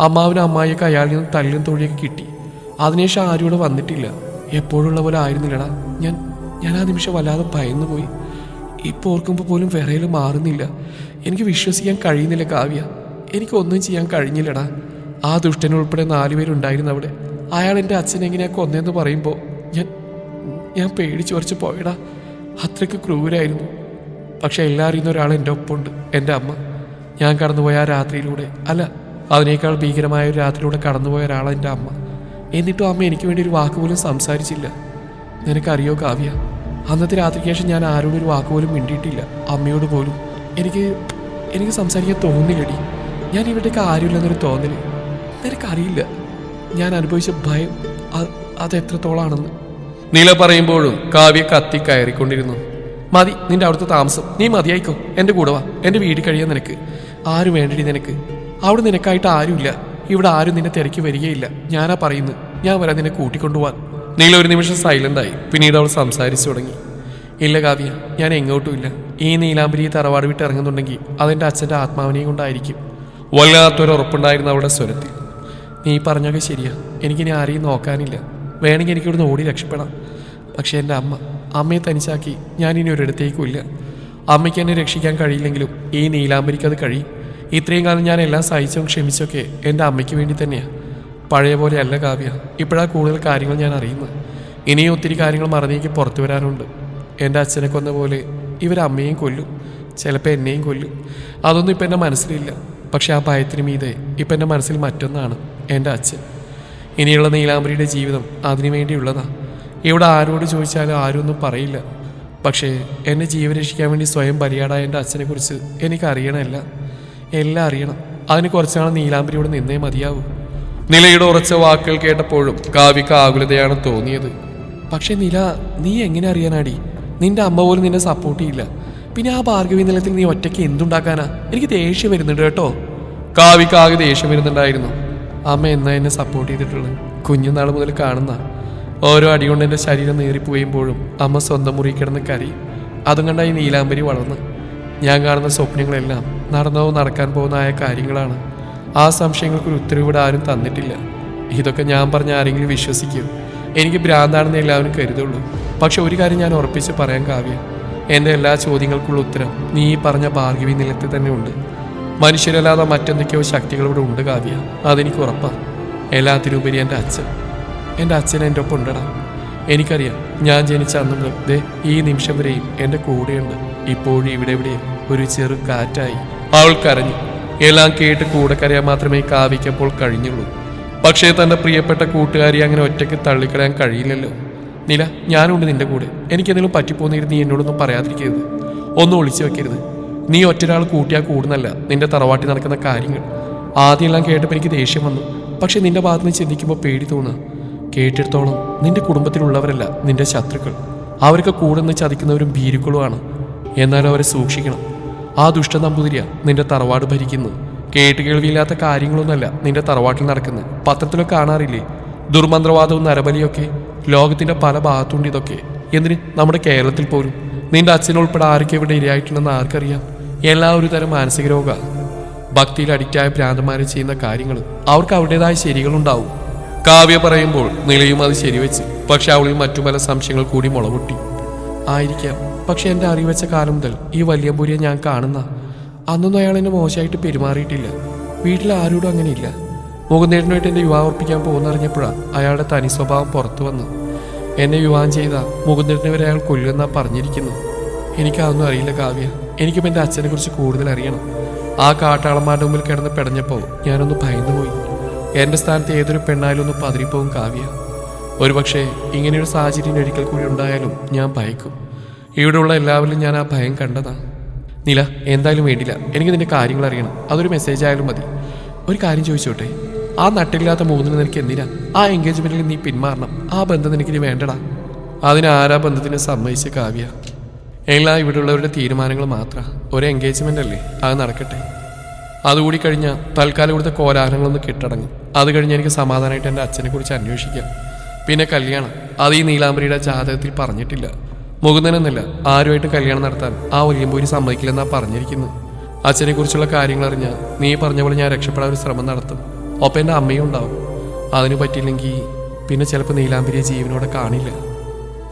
അമ്മാവിനും അമ്മായിയൊക്കെ അയാളിൽ നിന്ന് തല്ലും തൊഴിയൊക്കെ കിട്ടി. അതിനുശേഷം ആരും ഇവിടെ വന്നിട്ടില്ല. എപ്പോഴുള്ള പോലെ ആയിരുന്നില്ലടാ. ഞാൻ ഞാൻ ആ നിമിഷം വല്ലാതെ ഭയന്നു പോയി ഇപ്പോൾ ഓർക്കുമ്പോൾ പോലും വിറയിൽ മാറുന്നില്ല. എനിക്ക് വിശ്വസിക്കാൻ കഴിയുന്നില്ല കാവ്യ. എനിക്കൊന്നും ചെയ്യാൻ കഴിഞ്ഞില്ലടാ. ആ ദുഷ്ടനുൾപ്പെടെ നാലുപേരുണ്ടായിരുന്നു അവിടെ. അയാൾ എന്റെ അച്ഛൻ എങ്ങനെയാ കൊന്നതെന്ന് പറയുമ്പോൾ ഞാൻ ഞാൻ പേടിച്ചു കുറച്ച് പോയടാ. അത്രയ്ക്ക് ക്രൂരായിരുന്നു. പക്ഷെ എല്ലാം അറിയുന്ന ഒരാൾ എന്റെ ഒപ്പമുണ്ട് എന്റെ അമ്മ. ഞാൻ കടന്നുപോയ ആ രാത്രിയിലൂടെ. അല്ല അതിനേക്കാൾ ഭീകരമായ ഒരു രാത്രിയിലൂടെ കടന്നുപോയ ഒരാളാണ് എന്റെ അമ്മ. എന്നിട്ടും അമ്മ എനിക്ക് വേണ്ടി ഒരു വാക്ക് പോലും സംസാരിച്ചില്ല. നിനക്കറിയോ കാവ്യ? അന്നത്തെ രാത്രിക്ക് ശേഷം ഞാൻ ആരോടും ഒരു വാക്ക് പോലും മിണ്ടിയിട്ടില്ല. അമ്മയോട് പോലും. എനിക്ക് എനിക്ക് സംസാരിക്കാൻ തോന്നില്ലടി ഞാൻ ഇവിടേക്ക് ആരുമില്ലെന്നൊരു തോന്നൽ. നിനക്കറിയില്ല. ഞാൻ അനുഭവിച്ച ഭയം അത് അത് എത്രത്തോളാണെന്ന്. നീല പറയുമ്പോഴും കാവ്യ കത്തി കയറിക്കൊണ്ടിരുന്നു. മതി നിന്റെ അവിടുത്തെ താമസം. നീ മതിയായിക്കോ. എന്റെ കൂടെ വാ. എന്റെ വീട് കഴിയാൻ നിനക്ക്. ആരും വേണ്ടടി നിനക്ക്. അവിടെ നിനക്കായിട്ട് ആരുമില്ല. ഇവിടെ ആരും നിന്നെ തിരക്കി വരികയില്ല. ഞാനാ പറയുന്നു ഞാൻ വരാൻ നിന്നെ കൂട്ടിക്കൊണ്ടുപോവാൻ. നീല ഒരു നിമിഷം സൈലന്റ് ആയി. പിന്നീട് അവൾ സംസാരിച്ചു തുടങ്ങി. ഇല്ല കാവ്യ ഞാൻ എങ്ങോട്ടും ഇല്ല. ഈ നീലാംബരി തറവാട് വിട്ട് ഇറങ്ങുന്നുണ്ടെങ്കിൽ അതെന്റെ അച്ഛന്റെ ആത്മാവിനെയും കൊണ്ടായിരിക്കും. വല്ലാത്തൊരു ഉറപ്പുണ്ടായിരുന്നു അവളുടെ സ്വരത്തിൽ. നീ പറഞ്ഞൊക്കെ ശരിയാ. എനിക്കിനി ആരെയും നോക്കാനില്ല. വേണമെങ്കിൽ എനിക്കിവിടുന്ന് ഓടി രക്ഷപ്പെടാം. പക്ഷേ എന്റെ അമ്മ അമ്മയെ തനിച്ചാക്കി ഞാനിനി ഒരിടത്തേക്കും ഇല്ല. അമ്മയ്ക്ക് എന്നെ രക്ഷിക്കാൻ കഴിയില്ലെങ്കിലും ഈ നീലാംബരിക്ക് അത് കഴിയും. ഇത്രയും കാലം ഞാൻ എല്ലാം സഹിച്ചും ക്ഷമിച്ചൊക്കെ എന്റെ അമ്മയ്ക്ക് വേണ്ടി തന്നെയാണ് പഴയ പോലെ അല്ല കാവ്യ. ഇപ്പോഴാ കൂടുതൽ കാര്യങ്ങൾ ഞാൻ അറിയുന്നത്. ഇനിയും ഒത്തിരി കാര്യങ്ങൾ മറന്നേക്ക് പുറത്തു വരാനുണ്ട്. എന്റെ അച്ഛനെ കൊന്ന പോലെ ഇവരമ്മയെയും കൊല്ലും. ചിലപ്പോൾ എന്നെയും കൊല്ലും. അതൊന്നും ഇപ്പം എന്റെ മനസ്സിലില്ല. പക്ഷേ ആ ഭയത്തിന് മീതെ ഇപ്പം എന്റെ മനസ്സിൽ മറ്റൊന്നാണ് എന്റെ അച്ഛൻ. ഇനിയുള്ള നീലാംബരിയുടെ ജീവിതം അതിനു വേണ്ടിയുള്ളതാ. ഇവിടെ ആരോട് ചോദിച്ചാലും ആരും ഒന്നും പറയില്ല. പക്ഷേ എന്നെ ജീവൻ രക്ഷിക്കാൻ വേണ്ടി സ്വയം ബലിയാടായ എന്റെ അച്ഛനെക്കുറിച്ച് എനിക്ക് അറിയണമല്ല എല്ലാം അറിയണം. അതിന് കുറച്ചാൾ നീലാംബരിയോട് നിന്നേ മതിയാവൂ. നിലയുടെ ഉറച്ച വാക്കുകൾ കേട്ടപ്പോഴും കാവ്യക്ക് ആകുലതയാണ് തോന്നിയത്. പക്ഷേ നില നീ എങ്ങനെ അറിയാനാടി? നിന്റെ അമ്മ പോലും നിന്നെ സപ്പോർട്ട് ചെയ്യില്ല. പിന്നെ ആ ഭാർഗവി നിലത്തിൽ നീ ഒറ്റയ്ക്ക് എന്തുണ്ടാക്കാനാ? എനിക്ക് ദേഷ്യം വരുന്നുണ്ട് കേട്ടോ. കാവ്യക്ക് ആകെ ദേഷ്യം വരുന്നുണ്ടായിരുന്നു. അമ്മ എന്നാ എന്നെ സപ്പോർട്ട് ചെയ്തിട്ടുള്ളത് കുഞ്ഞുനാൾ മുതൽ കാണുന്ന. ഓരോ അടി കൊണ്ട് എന്റെ ശരീരം നേറിപ്പോയുമ്പോഴും അമ്മ സ്വന്തം മുറി കിടന്ന് കരയും. അതും കണ്ടായി നീലാംബരി വളർന്ന്. ഞാൻ കാണുന്ന സ്വപ്നങ്ങളെല്ലാം നടന്നോ നടക്കാൻ പോകുന്ന ആയ കാര്യങ്ങളാണ്. ആ സംശയങ്ങൾക്കൊരു ഇവിടെ ആരും തന്നിട്ടില്ല. ഇതൊക്കെ ഞാൻ പറഞ്ഞ ആരെങ്കിലും വിശ്വസിക്കും. എനിക്ക് ഭ്രാന്താണെന്ന് എല്ലാവരും കരുതുള്ളൂ. പക്ഷെ ഒരു കാര്യം ഞാൻ ഉറപ്പിച്ച് പറയാൻ കാവ്യ. എന്റെ എല്ലാ ചോദ്യങ്ങൾക്കുള്ള ഉത്തരം നീ പറഞ്ഞ ഭാർഗവി നിലത്തിൽ തന്നെ ഉണ്ട്. മനുഷ്യരല്ലാതെ മറ്റെന്തൊക്കെയോ ശക്തികൾ ഇവിടെ ഉണ്ട് കാവ്യ. അതെനിക്ക് ഉറപ്പാണ് എല്ലാത്തിനുപരി എന്റെ അച്ഛൻ. എന്റെ അച്ഛൻ എന്റെ ഒപ്പം ഉണ്ടടാ. എനിക്കറിയാം ഞാൻ ജനിച്ച അന്ന് ദേ ഈ നിമിഷം വരെയും എന്റെ കൂടെയുണ്ട്. ഇപ്പോഴും ഇവിടെ ഇവിടെ ഒരു ചെറു കാറ്റായി. അവൾ കരഞ്ഞു. എല്ലാം കേട്ട് കൂടെ കരയാൻ മാത്രമേ കാവിക്കപ്പോൾ കഴിഞ്ഞുള്ളൂ. പക്ഷേ തന്റെ പ്രിയപ്പെട്ട കൂട്ടുകാരി അങ്ങനെ ഒറ്റയ്ക്ക് തള്ളിക്കളയാൻ കഴിയില്ലല്ലോ. നില ഞാനുണ്ട് നിന്റെ കൂടെ. എനിക്കെന്തെങ്കിലും പറ്റിപ്പോന്നിരുന്ന് നീ എന്നോടൊന്നും പറയാതിരിക്കരുത്. ഒന്നും ഒളിച്ചു വെക്കരുത്. നീ ഒറ്റരാൾ കൂട്ടിയാൽ കൂടുന്നല്ല. നിന്റെ തറവാട്ടി നടക്കുന്ന കാര്യങ്ങൾ. ആദ്യമെല്ലാം കേട്ടപ്പോൾ എനിക്ക് ദേഷ്യം വന്നു. പക്ഷെ നിന്റെ ഭാഗത്ത് നിന്ന് ചിന്തിക്കുമ്പോൾ പേടി തോന്നുക കേട്ടിടത്തോളം നിന്റെ കുടുംബത്തിലുള്ളവരല്ല നിന്റെ ശത്രുക്കൾ. അവരൊക്കെ കൂടെ നിന്ന് ചതിക്കുന്നവരും ഭീരുക്കളുമാണ്. എന്നാലും അവരെ സൂക്ഷിക്കണം. ആ ദുഷ്ട നമ്പൂതിരിയ നിന്റെ തറവാട് ഭരിക്കുന്നു. കേട്ട് കേൾവിയില്ലാത്ത കാര്യങ്ങളൊന്നുമല്ല നിന്റെ തറവാട്ടിൽ നടക്കുന്നത്. പത്രത്തിലൊക്കെ കാണാറില്ലേ? ദുർമന്ത്രവാദവും നരബലിയൊക്കെ ലോകത്തിന്റെ പല ഭാഗത്തുണ്ട് ഇതൊക്കെ. എന്തിന്? നമ്മുടെ കേരളത്തിൽ പോലും. നിന്റെ അച്ഛനുൾപ്പെടെ ആരൊക്കെ ഇവിടെ ഇരയായിട്ടുണ്ടെന്ന് ആർക്കറിയാം? എല്ലാ ഒരു തരം മാനസിക രോഗ ഭക്തിയിൽ അഡിക്റ്റായ ഭ്രാന്തന്മാരെ ചെയ്യുന്ന കാര്യങ്ങൾ അവർക്ക് അവരുടേതായ ശരികളുണ്ടാവും. കാവ്യ പറയുമ്പോൾ നിലയും അത് ശരിവെച്ച് പക്ഷെ അവളിൽ മറ്റു പല സംശയങ്ങൾ കൂടി മുളപൊട്ടി ആയിരിക്കാം. പക്ഷെ എന്റെ അറിവെച്ച കാലം മുതൽ ഈ വലിയ വല്യമ്പൂരിയെ ഞാൻ കാണുന്ന അന്നൊന്നും അയാൾ എന്നെ മോശമായിട്ട് പെരുമാറിയിട്ടില്ല. വീട്ടിൽ ആരോടും അങ്ങനെയില്ല. മുകുന്ദേട്ടനുമായിട്ട് എന്റെ വിവാഹം ഉറപ്പിക്കാൻ പോകുന്നറിഞ്ഞപ്പോഴാണ് അയാളുടെ തനി സ്വഭാവം പുറത്തു വന്നു. എന്നെ വിവാഹം ചെയ്ത മുകുന്ദേട്ടനെ വരെ അയാൾ കൊല്ലുമെന്നാ പറഞ്ഞിരിക്കുന്നു. എനിക്കതൊന്നും അറിയില്ല കാവ്യ. എനിക്കും എന്റെ അച്ഛനെ കുറിച്ച് കൂടുതൽ അറിയണം. ആ കാട്ടാളന്മാരുടെ മുമ്പിൽ കിടന്ന് പെടഞ്ഞപ്പോൾ ഞാനൊന്ന് ഭയന്നുപോയി. എന്റെ സ്ഥാനത്ത് ഏതൊരു പെണ്ണായാലും ഒന്ന് പതിരിപ്പോവും കാവ്യ. ഒരുപക്ഷെ ഇങ്ങനെയൊരു സാഹചര്യം ഒരിക്കൽ കൂടി ഉണ്ടായാലും ഞാൻ ഭയക്കും. ഇവിടെയുള്ള എല്ലാവരിലും ഞാൻ ആ ഭയം കണ്ടതാ. നില എന്തായാലും വേണ്ടില്ല എനിക്ക് നിന്റെ കാര്യങ്ങൾ അറിയണം. അതൊരു മെസ്സേജ് ആയാലും മതി. ഒരു കാര്യം ചോദിച്ചോട്ടെ? ആ നട്ടില്ലാത്ത മൂന്നിന് നിനക്ക് എന്തിനാ? ആ എൻഗേജ്മെന്റിൽ നീ പിന്മാറണം. ആ ബന്ധം നിനക്കിനി വേണ്ടടാ. അതിന് ആരാ ബന്ധത്തിന് സമ്മതിച്ച കാവ്യ? എല്ലാം ഇവിടെയുള്ളവരുടെ തീരുമാനങ്ങൾ മാത്രം. ഒരു എൻഗേജ്മെന്റ് അല്ലേ? അത് നടക്കട്ടെ. അതുകൂടി കഴിഞ്ഞാൽ തൽക്കാലം ഇവിടുത്തെ കോലാഹലങ്ങളൊന്ന് കെട്ടടങ്ങും. അത് കഴിഞ്ഞ് എനിക്ക് സമാധാനമായിട്ട് എന്റെ അച്ഛനെ കുറിച്ച് അന്വേഷിക്കാം. പിന്നെ കല്യാണം. അത് ഈ നീലാംബരിയുടെ ജാതകത്തിൽ പറഞ്ഞിട്ടില്ല. മുകുന്ദനെന്നല്ല ആരുമായിട്ട് കല്യാണം നടത്താൻ ആ ഒലിയമ്പൂരി സമ്മതിക്കില്ലെന്നാ പറഞ്ഞിരിക്കുന്നു. അച്ഛനെ കുറിച്ചുള്ള കാര്യങ്ങൾ അറിഞ്ഞ നീ പറഞ്ഞ പോലെ ഞാൻ രക്ഷപ്പെടാൻ ഒരു ശ്രമം നടത്തും. ഒപ്പം എന്റെ അമ്മയും ഉണ്ടാവും. അതിന് പറ്റിയില്ലെങ്കിൽ പിന്നെ ചിലപ്പോൾ നീലാംബരിയെ ജീവനോടെ കാണില്ല.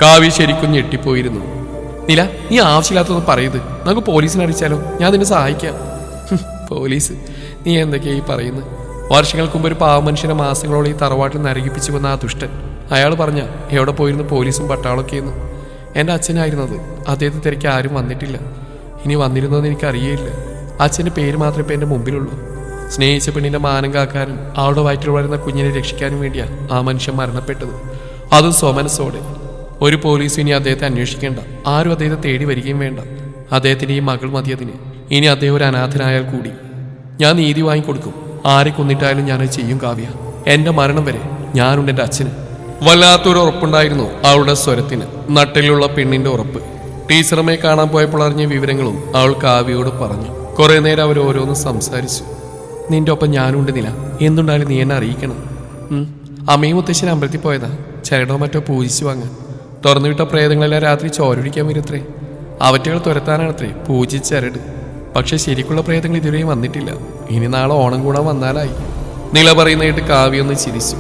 കാവ്യ ശരിക്കും ഞെട്ടിപ്പോയിരുന്നു. നില നീ ആവശ്യമില്ലാത്തതൊന്നും പറയരുത്. നമുക്ക് പോലീസിനെ അറിയിച്ചാലോ ഞാൻ നിന്നെ സഹായിക്കാം. പോലീസ്. നീ എന്തൊക്കെയാ ഈ പറയുന്നത് വർഷങ്ങൾക്ക് മുമ്പ് ഒരു പാവ മനുഷ്യനെ മാസങ്ങളോളം ഈ തറവാട്ടിൽ നരകിപ്പിച്ചു വന്ന ആ ദുഷ്ടൻ. അയാൾ പറഞ്ഞ എവിടെ പോയിരുന്നു? പോലീസും പട്ടാളൊക്കെയെന്ന് എന്റെ അച്ഛനായിരുന്നത്. അദ്ദേഹത്തെ തിരക്ക് ആരും വന്നിട്ടില്ല. ഇനി വന്നിരുന്നതെന്ന് എനിക്കറിയേയില്ല. അച്ഛന്റെ പേര് മാത്രമേ ഇപ്പം എന്റെ മുമ്പിലുള്ളൂ. സ്നേഹിച്ച പെണ്ണിന്റെ മാനം കാക്കാനും അവളുടെ വയറ്റിൽ വളരുന്ന കുഞ്ഞിനെ രക്ഷിക്കാനും വേണ്ടിയാണ് ആ മനുഷ്യൻ മരണപ്പെട്ടത്. അതും സ്വമനസ്സോടെ. ഒരു പോലീസ് ഇനി അദ്ദേഹത്തെ അന്വേഷിക്കേണ്ട. ആരും അദ്ദേഹത്തെ തേടി വരികയും വേണ്ട. അദ്ദേഹത്തിന്റെ ഈ മകൾ മതിയതിന്. ഇനി അദ്ദേഹം ഒരു അനാഥനായാൽ കൂടി. ഞാൻ നീതി വാങ്ങിക്കൊടുക്കും. ആരെ കൊന്നിട്ടായാലും ഞാനത് ചെയ്യും കാവ്യ. എന്റെ മരണം വരെ ഞാനുണ്ട് എന്റെ അച്ഛന്. വല്ലാത്തൊരു ഉറപ്പുണ്ടായിരുന്നു അവളുടെ സ്വരത്തിന്. നട്ടിലുള്ള പെണ്ണിന്റെ ഉറപ്പ്. ടീച്ചറമ്മയെ കാണാൻ പോയപ്പോൾ അറിഞ്ഞ വിവരങ്ങളും അവൾ കാവ്യയോട് പറഞ്ഞു. കുറെ നേരം അവർ ഓരോന്ന് സംസാരിച്ചു. നിന്റെ ഒപ്പം ഞാനുണ്ട് നില. എന്തുണ്ടായാലും നീ എന്നെ അറിയിക്കണം. അമ്മയും മുത്തശ്ശൻ അമ്പലത്തിൽ പോയതാ. ചരടോ മറ്റോ പൂജിച്ചു വാങ്ങാൻ. തുറന്നുവിട്ട പ്രേതങ്ങളെല്ലാം രാത്രി ചോരൊഴിക്കാൻ വരുത്രേ. അവറ്റകൾ തുരത്താനാണത്രേ പൂജിച്ചരട് പക്ഷെ ശരിക്കുള്ള പ്രേതങ്ങൾ ഇതുവരെയും വന്നിട്ടില്ല. ഇനി നാളെ ഓണം കൂടാൻ വന്നാലായി. നില പറയുന്ന കേട്ട് കാവ്യൊന്ന് ചിരിച്ചു.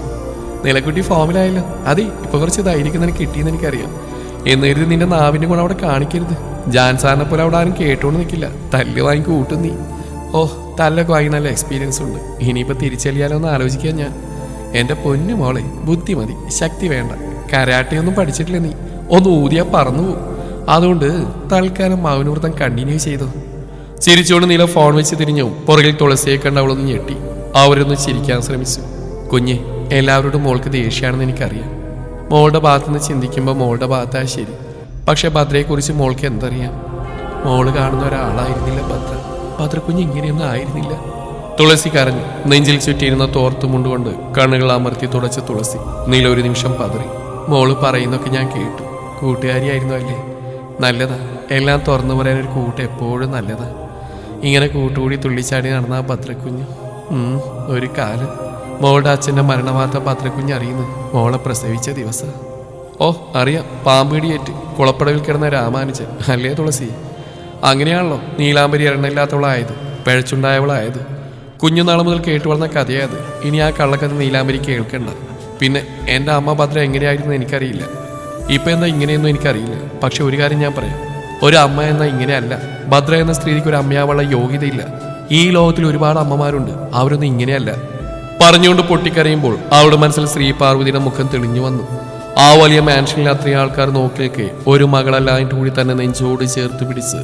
നിലക്കുട്ടി ഫോമിലായല്ലോ. അതെ ഇപ്പൊ കുറച്ച് ധൈര്യം കിട്ടിയെന്ന് എനിക്കറിയാം. എന്ന് കരുതി നിന്റെ നാവിന്റെ ഗുണം അവിടെ കാണിക്കരുത്. ജാൻ സാറിനെ പോലെ അവിടെ ആരും കേട്ടോണ്ട് നിൽക്കില്ല തല്ല് വാങ്ങി കൂട്ടും നീ. ഓ തല്ലൊക്കെ വാങ്ങി നല്ല എക്സ്പീരിയൻസ് ഉണ്ട്. ഇനിയിപ്പോ തിരിച്ചെല്ലിയാലോ എന്ന് ആലോചിക്കാൻ ഞാൻ. എന്റെ പൊന്നു മോളെ ബുദ്ധി മതി. ശക്തി വേണ്ട. കരാട്ടയൊന്നും പഠിച്ചിട്ടില്ല നീ. ഒന്ന് ഊതിയാ പറന്നു പോകും അതുകൊണ്ട് തൽക്കാലം മൗനവൃത്തം കണ്ടിന്യൂ ചെയ്തു. ചിരിച്ചുകൊണ്ട് നീല ഫോൺ വെച്ച് തിരിഞ്ഞു. പുറകിൽ തുളസിയെ കണ്ട് അവളൊന്ന് ഞെട്ടി. അവരൊന്ന് ചിരിക്കാൻ ശ്രമിച്ചു. കുഞ്ഞെ എല്ലാവരോടും മോൾക്ക് ദേഷ്യമാണെന്ന് എനിക്കറിയാം. മോളുടെ ഭാഗത്തുനിന്ന് ചിന്തിക്കുമ്പോൾ മോളുടെ ഭാഗത്താ ശരി. പക്ഷെ ഭദ്രയെക്കുറിച്ച് മോൾക്ക് എന്തറിയാം? മോൾ കാണുന്ന ഒരാളായിരുന്നില്ല ഭദ്ര. ഭദ്രക്കുഞ്ഞ് ഇങ്ങനെയൊന്നും ആയിരുന്നില്ല. തുളസി കരഞ്ഞു നെഞ്ചിൽ ചുറ്റിയിരുന്ന തോർത്തുമുണ്ടുകൊണ്ട് കണ്ണുകൾ അമർത്തി തുടച്ച തുളസി. നീല ഒരു നിമിഷം പതറി. മോൾ പറയുന്നൊക്കെ ഞാൻ കേട്ടു. കൂട്ടുകാരിയായിരുന്നു അല്ലേ? നല്ലതാ. എല്ലാം തുറന്നു പറയാൻ ഒരു കൂട്ട് എപ്പോഴും നല്ലതാ. ഇങ്ങനെ കൂട്ടുകൂടി തുള്ളിച്ചാടി നടന്ന ആ ഭദ്രക്കുഞ്ഞ്. ഒരു കാലം. മോളുടെ അച്ഛന്റെ മരണവാർത്ത പത്രക്കുഞ്ഞ് അറിയുന്നു. മോളെ പ്രസവിച്ച ദിവസം. ഓ അറിയാം. പാമ്പിടിയേറ്റ് കുളപ്പടവിൽ കിടന്ന രാമാനുജൻ. അല്ലേ തുളസി? അങ്ങനെയാണല്ലോ നീലാംബരി എണ്ണയില്ലാത്തവളായത് പിഴച്ചുണ്ടായവളായത്. കുഞ്ഞുനാൾ മുതൽ കേട്ടു വളർന്ന കഥയായത് ഇനി ആ കള്ളക്കഥ നീലാംബരി കേൾക്കണ്ട. പിന്നെ എന്റെ അമ്മ ഭദ്ര എങ്ങനെയായിരുന്നു എനിക്കറിയില്ല. ഇപ്പം എന്താ ഇങ്ങനെയൊന്നും എനിക്കറിയില്ല. പക്ഷെ ഒരു കാര്യം ഞാൻ പറയാം. ഒരു അമ്മ എന്ന ഇങ്ങനെയല്ല. ഭദ്ര എന്ന സ്ത്രീക്ക് ഒരു അമ്മയാവുള്ള യോഗ്യതയില്ല. ഈ ലോകത്തിൽ ഒരുപാട് അമ്മമാരുണ്ട്. അവരൊന്നും ഇങ്ങനെയല്ല. പറഞ്ഞുകൊണ്ട് പൊട്ടിക്കരയുമ്പോൾ അവളുടെ മനസ്സിൽ ശ്രീ പാർവതിയുടെ മുഖം തെളിഞ്ഞു വന്നു. ആ വലിയ മാൻഷനിൽ അത്രയും ആൾക്കാർ നോക്കിയൊക്കെ ഒരു മകളല്ലായിട്ട് കൂടി തന്നെ നെഞ്ചോട് ചേർത്ത് പിടിച്ച്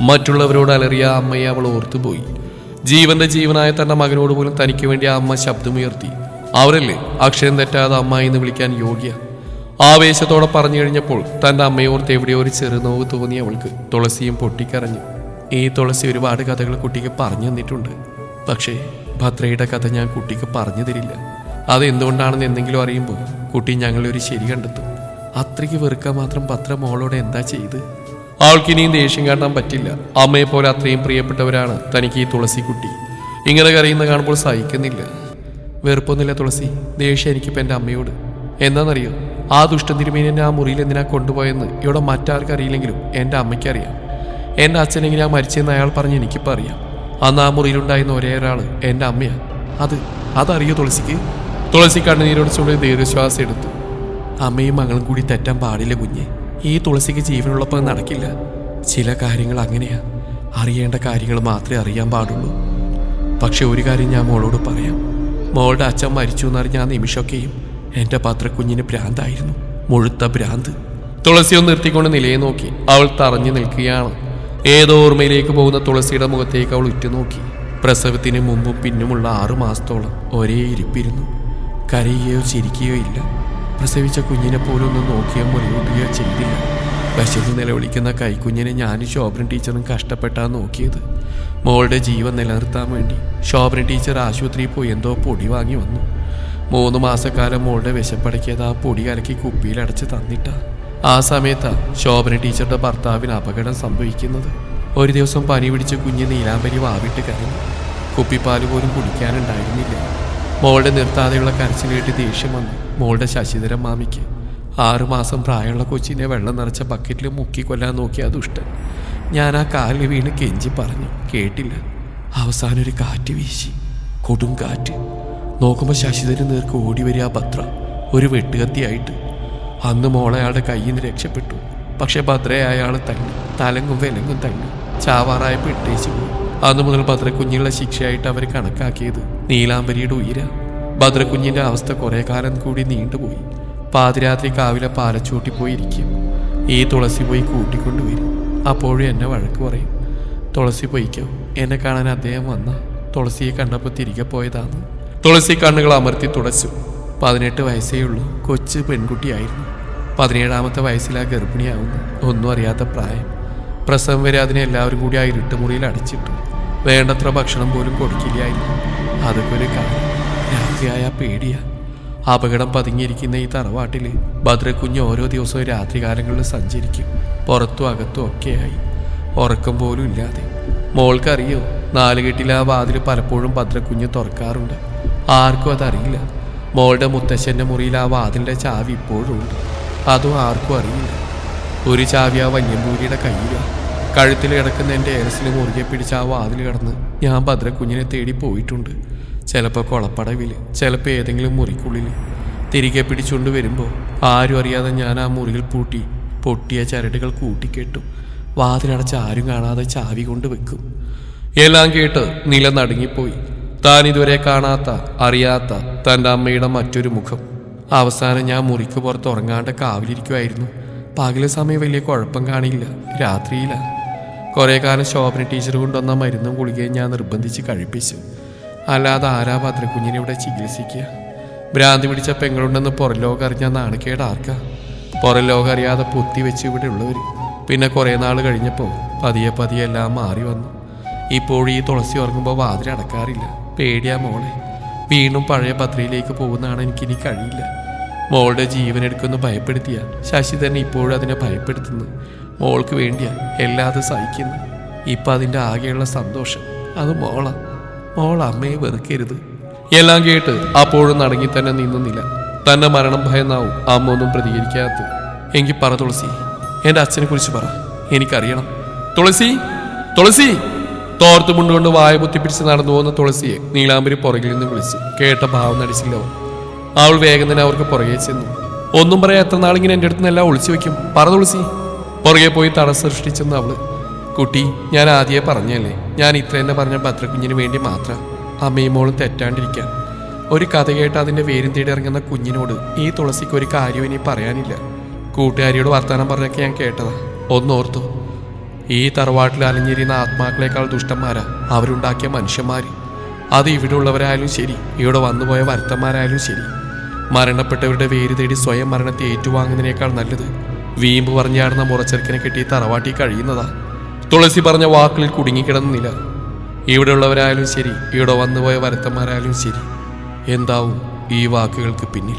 മറ്റുള്ളവരോട് അലറിയ അമ്മയെ അവൾ ഓർത്തുപോയി. ജീവന്റെ ജീവനായ തന്റെ മകനോട് പോലും തനിക്ക് വേണ്ടി അമ്മ ശബ്ദമുയർത്തി. അവരല്ലേ? അക്ഷരം തെറ്റാതെ അമ്മ എന്ന് വിളിക്കാൻ യോഗ്യ. ആവേശത്തോടെ പറഞ്ഞു കഴിഞ്ഞപ്പോൾ തന്റെ അമ്മയോർത്ത് എവിടെയോ ഒരു ചെറുനോവ് തോന്നി അവൾക്ക്. തുളസിയും പൊട്ടിക്കരഞ്ഞു. ഈ തുളസി ഒരുപാട് കഥകൾ കുട്ടിക്ക് പറഞ്ഞു തന്നിട്ടുണ്ട്. പക്ഷേ ഭദ്രയുടെ കഥ ഞാൻ കുട്ടിക്ക് പറഞ്ഞു തരില്ല. അതെന്തുകൊണ്ടാണെന്ന് എന്തെങ്കിലും അറിയുമ്പോൾ കുട്ടി ഞങ്ങളെ ഒരു ശരി കണ്ടെത്തും. അത്രയ്ക്ക് വെറുക്കാൻ മാത്രം ഭദ്ര മോളോട് എന്താ ചെയ്ത്? ആൾക്കിനിയും ദേഷ്യം കാട്ടാൻ പറ്റില്ല. അമ്മയെ പോലെ അത്രയും പ്രിയപ്പെട്ടവരാണ് തനിക്ക് ഈ തുളസി കുട്ടി. ഇങ്ങനെ കരയുന്ന കാണുമ്പോൾ സഹിക്കുന്നില്ല. വെറുപ്പൊന്നുമില്ല തുളസി. ദേഷ്യം എനിക്കിപ്പോൾ എന്റെ അമ്മയോട്. എന്താണെന്നറിയോ? ആ ദുഷ്ടൻ തിരുമേനെ ആ മുറിയിൽ എന്തിനാ കൊണ്ടുപോയെന്ന് ഇവിടെ മറ്റാർക്കറിയില്ലെങ്കിലും എന്റെ അമ്മയ്ക്കറിയാം. എന്റെ അച്ഛൻ ആ മരിച്ചെന്ന് അയാൾ പറഞ്ഞ് എനിക്കിപ്പോൾ അറിയാം. അന്ന് ആ മുറിയിലുണ്ടായിരുന്ന ഒരേ ഒരാൾ എന്റെ അമ്മയാ. അത് അതറിയോ തുളസിക്ക്? തുളസി കണ്ണുനീരോട് ചൂട് ദീർഘശ്വാസം എടുത്തു. അമ്മയും മകളും കൂടി തെറ്റാൻ പാടില്ല കുഞ്ഞെ. ഈ തുളസിക്ക് ജീവനുള്ളപ്പോൾ നടക്കില്ല. ചില കാര്യങ്ങൾ അങ്ങനെയാ. അറിയേണ്ട കാര്യങ്ങൾ മാത്രമേ അറിയാൻ പാടുള്ളൂ. പക്ഷെ ഒരു കാര്യം ഞാൻ മോളോട് പറയാം. മോളുടെ അച്ഛൻ മരിച്ചു എന്നറിഞ്ഞ ആ നിമിഷമൊക്കെയും എന്റെ പത്രക്കുഞ്ഞിന് ഭ്രാന്തായിരുന്നു. മുഴുത്ത ഭ്രാന്ത്. തുളസിയെ നിർത്തിക്കൊണ്ട് നിലയെ നോക്കി. അവൾ തറഞ്ഞു നിൽക്കുകയാണ്. ഏതോ ഓർമ്മയിലേക്ക് പോകുന്ന തുളസിയുടെ മുഖത്തേക്ക് അവൾ ഉറ്റുനോക്കി. പ്രസവത്തിന് മുമ്പും പിന്നുമുള്ള ആറു മാസത്തോളം ഒരേ ഇരിപ്പിരുന്നു. കരയുകയോ ചിരിക്കുകയോ ഇല്ല. പ്രസവിച്ച കുഞ്ഞിനെ പോലും ഒന്ന് നോക്കിയോ മുറിയൂട്ടുകയോ ചെയ്തില്ല. വിശന്ന് നിലവിളിക്കുന്ന കൈക്കുഞ്ഞിനെ ഞാനും ശോഭന ടീച്ചറും കഷ്ടപ്പെട്ടാ നോക്കിയത്. മോളുടെ ജീവൻ നിലനിർത്താൻ വേണ്ടി ശോഭന ടീച്ചർ ആശുപത്രിയിൽ പോയി എന്തോ പൊടി വാങ്ങി വന്നു. മൂന്ന് മാസക്കാലം മോളുടെ വിശപ്പടക്കിയത് ആ പൊടി കലക്കി കുപ്പിയിൽ അടച്ച് തന്നിട്ടാ. ആ സമയത്താണ് ശോഭന ടീച്ചറുടെ ഭർത്താവിന് അപകടം സംഭവിക്കുന്നത്. ഒരു ദിവസം പനി പിടിച്ച് കുഞ്ഞ് നീലാംബരി വാവിട്ട് കരഞ്ഞു. കുപ്പിപ്പാൽ പോലും കുടിക്കാനുണ്ടായിരുന്നില്ല. മോളുടെ നിർത്താതെയുള്ള കരച്ചിൽ കേട്ട് ദേഷ്യം വന്നു. മോളുടെ ശശിധരൻ മാമിക്ക് ആറുമാസം പ്രായമുള്ള കൊച്ചിനെ വെള്ളം നിറച്ച ബക്കറ്റിൽ മുക്കി കൊല്ലാൻ നോക്കിയ ദുഷ്ടൻ ഞാൻ ആ കാലിൽ വീണ് കെഞ്ചി പറഞ്ഞു. കേട്ടില്ല. അവസാനം ഒരു കാറ്റ് വീശി. കൊടും കാറ്റ് നോക്കുമ്പോൾ ശശിധരൻ നേർക്ക് ഓടി വരിക ആ ഭദ്ര ഒരു വെട്ടുകത്തിയായിട്ട് അന്ന് മോളെ അയാളുടെ കയ്യിൽ നിന്ന് രക്ഷപ്പെട്ടു. പക്ഷെ ഭദ്രയെ അയാൾ തങ്ങി. തലങ്ങും വിലങ്ങും തങ്ങി. ചാവാറായപ്പോൾ ഇട്ടേച്ചു പോയി. അന്നു മുതൽ ഭദ്രക്കുഞ്ഞിനുള്ള ശിക്ഷയായിട്ട് അവർ കണക്കാക്കിയത് നീലാംബരിയുടെ ഉയര. ഭദ്രക്കുഞ്ഞിന്റെ അവസ്ഥ കുറേ കാലം കൂടി നീണ്ടുപോയി. പാതിരാത്രി കാവിലെ പാലച്ചൂട്ടി പോയിരിക്കും ഈ തുളസി പോയി കൂട്ടിക്കൊണ്ടുവരും അപ്പോഴും എന്നെ വഴക്ക് പറയും. തുളസി പോയിക്കോ. എന്നെ കാണാൻ അദ്ദേഹം വന്ന. തുളസിയെ കണ്ടപ്പോൾ തിരികെ പോയതാണ് തുളസി കണ്ണുകൾ അമർത്തി തുടച്ചു. പതിനെട്ട് വയസ്സേ ഉള്ളൂ. കൊച്ചു പെൺകുട്ടിയായിരുന്നു. പതിനേഴാമത്തെ വയസ്സിലാ ഗർഭിണിയാവുന്നു ഒന്നും അറിയാത്ത പ്രായം. പ്രസവം വരെ അതിനെ എല്ലാവരും കൂടി ആ ഇരുട്ടുമുറിയിൽ അടച്ചിട്ടു. വേണ്ടത്ര ഭക്ഷണം പോലും കൊടുക്കില്ലായിരുന്നു. അതൊക്കെ ഒരു കാര്യം. രാത്രിയായ പേടിയ. അപകടം പതുങ്ങിയിരിക്കുന്ന ഈ തറവാട്ടിൽ ഭദ്രക്കുഞ്ഞ് ഓരോ ദിവസവും രാത്രികാലങ്ങളിൽ സഞ്ചരിക്കും. പുറത്തും അകത്തും ഒക്കെയായി. ഉറക്കം പോലും ഇല്ലാതെ. മോൾക്കറിയോ? നാലുകെട്ടിലെ ആ വാതിൽ പലപ്പോഴും ഭദ്രക്കുഞ്ഞ് തുറക്കാറുണ്ട്. ആർക്കും അതറിയില്ല. മോളുടെ മുത്തശ്ശന്റെ മുറിയിൽ ആ വാതിലിന്റെ ചാവി ഇപ്പോഴും ഉണ്ട്. അതും ആർക്കും അറിയില്ല. ഒരു ചാവി ആ വന്യമ്പൂരിയുടെ കയ്യിലാണ് കഴുത്തിൽ കിടക്കുന്ന എന്റെ ഏലസിൽ മുറുകെ പിടിച്ച ആ വാതിൽ കടന്ന് ഞാൻ ഭദ്രക്കുഞ്ഞിനെ തേടി പോയിട്ടുണ്ട്. ചിലപ്പോൾ കുളപ്പടവിൽ ചിലപ്പോൾ ഏതെങ്കിലും മുറിക്കുള്ളിൽ തിരികെ പിടിച്ചുകൊണ്ട് വരുമ്പോൾ ആരും അറിയാതെ ഞാൻ ആ മുറിയിൽ പൂട്ടി പൊട്ടിയ ചരടുകൾ കൂട്ടിക്കെട്ടും. വാതിലടച്ച് ആരും കാണാതെ ചാവി കൊണ്ട് വെക്കും. എല്ലാം കേട്ട് നില നടുങ്ങിപ്പോയി. താൻ ഇതുവരെ കാണാത്ത അറിയാത്ത തന്റെ അമ്മയുടെ മറ്റൊരു മുഖം. അവസാനം ഞാൻ മുറിക്ക് പുറത്ത് ഉറങ്ങാണ്ട് കാവിലിരിക്കുമായിരുന്നു പകൽ സമയം വലിയ കുഴപ്പം കാണില്ല. രാത്രിയിലാ. കുറേ കാലം ശോഭന ടീച്ചർ കൊണ്ടുവന്ന മരുന്നും ഗുളികയും ഞാൻ നിർബന്ധിച്ച് കഴിപ്പിച്ചു. അല്ലാതെ ആരാ ഭദ്രക്കുഞ്ഞിനെ ഇവിടെ ചികിത്സിക്കുക? ഭ്രാന്തി പിടിച്ച പെങ്ങളുണ്ടെന്ന് പുറം ലോകം അറിഞ്ഞാൽ നാണക്കേട് ആർക്കാ? പുറം ലോകം അറിയാതെ പൊത്തി വെച്ച് ഇവിടെ ഉള്ളവർ പിന്നെ കുറേ നാൾ കഴിഞ്ഞപ്പോൾ പതിയെ പതിയെ എല്ലാം മാറി വന്നു. ഇപ്പോഴും ഈ തുളസി ഉറങ്ങുമ്പോൾ വാതിൽ അടക്കാറില്ല. പേടിയാ മോളെ. വീണ്ടും പഴയ പത്രയിലേക്ക് പോകുന്നതാണ് എനിക്കിനി കഴിയില്ല. മോളുടെ ജീവൻ എടുക്കുമെന്ന് ഭയപ്പെടുത്തിയ ശശി തന്നെ ഇപ്പോഴും അതിനെ ഭയപ്പെടുത്തുന്നു മോൾക്ക് വേണ്ടിയാ എല്ലാതും സഹിക്കുന്നു ഇപ്പം അതിന്റെ ആകെയുള്ള സന്തോഷം അത് മോളാ. മോൾ അമ്മയെ വെറുക്കരുത്. എല്ലാം കേട്ട് അപ്പോഴും നടങ്ങി തന്നെ നിന്നുന്നില്ല തന്നെ മരണം ഭയന്നാവും അമ്മ ഒന്നും പ്രതികരിക്കാത്ത. എങ്കിൽ പറ തുളസി എന്റെ അച്ഛനെ കുറിച്ച് പറ. എനിക്കറിയണം. തുളസി തുളസി! തോർത്ത് മുണ്ടുകൊണ്ട് വായ കുത്തിപ്പിടിച്ച് നടന്നു പോകുന്ന തുളസിയെ നീലാംബരി പുറകിൽ നിന്ന് വിളിച്ചു കേട്ട ഭാവം നടിച്ചില്ല അവൾ. വേഗം തന്നെ അവർക്ക് പുറകെ ചെന്നു. ഒന്നും പറയാൻ എത്ര നാളിങ്ങനെ എന്റെ അടുത്ത് നിന്നെല്ലാം ഒളിച്ചു വെക്കും പറ തുളസി. പുറകെ പോയി തട സൃഷ്ടിച്ചെന്ന് അവൾ കുട്ടി ഞാൻ ആദ്യമേ പറഞ്ഞല്ലേ? ഞാൻ ഇത്ര തന്നെ പറഞ്ഞ ഭദ്രക്കുഞ്ഞിന് വേണ്ടി മാത്രം അമ്മയും മോളും തെറ്റാണ്ടിരിക്കാൻ. ഒരു കഥ കേട്ട് അതിന്റെ വേരും തേടി ഇറങ്ങുന്ന കുഞ്ഞിനോട് ഈ തുളസിക്ക് ഒരു കാര്യവും ഇനി പറയാനില്ല. കൂട്ടുകാരിയോട് വർത്തമാനം പറഞ്ഞൊക്കെ ഞാൻ കേട്ടതാ. ഒന്നോർത്തു ഈ തറവാട്ടിൽ അലിഞ്ഞിരുന്ന ആത്മാക്കളെക്കാൾ ദുഷ്ടന്മാരാ അവരുണ്ടാക്കിയ മനുഷ്യന്മാർ അത് ഇവിടെ ഉള്ളവരായാലും ശരി ഇവിടെ വന്നുപോയ വരുത്തന്മാരായാലും ശരി. മരണപ്പെട്ടവരുടെ വേര് തേടി സ്വയം മരണത്തെ ഏറ്റുവാങ്ങുന്നതിനേക്കാൾ നല്ലത് വീമ്പ് പറഞ്ഞാടുന്ന മുറച്ചെറുക്കിനെ കെട്ടി തറവാട്ടി കഴിയുന്നതാ. തുളസി പറഞ്ഞ വാക്കുകളിൽ കുടുങ്ങിക്കിടന്നില്ല ഇവിടെ ഉള്ളവരായാലും ശരി ഇവിടെ വന്നുപോയ വരുത്തന്മാരായാലും ശരി. എന്താവും ഈ വാക്കുകൾക്ക് പിന്നിൽ?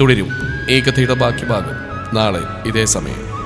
തുടരും. ഈ കഥയുടെ ബാക്കി ഭാഗം നാളെ ഇതേ സമയം.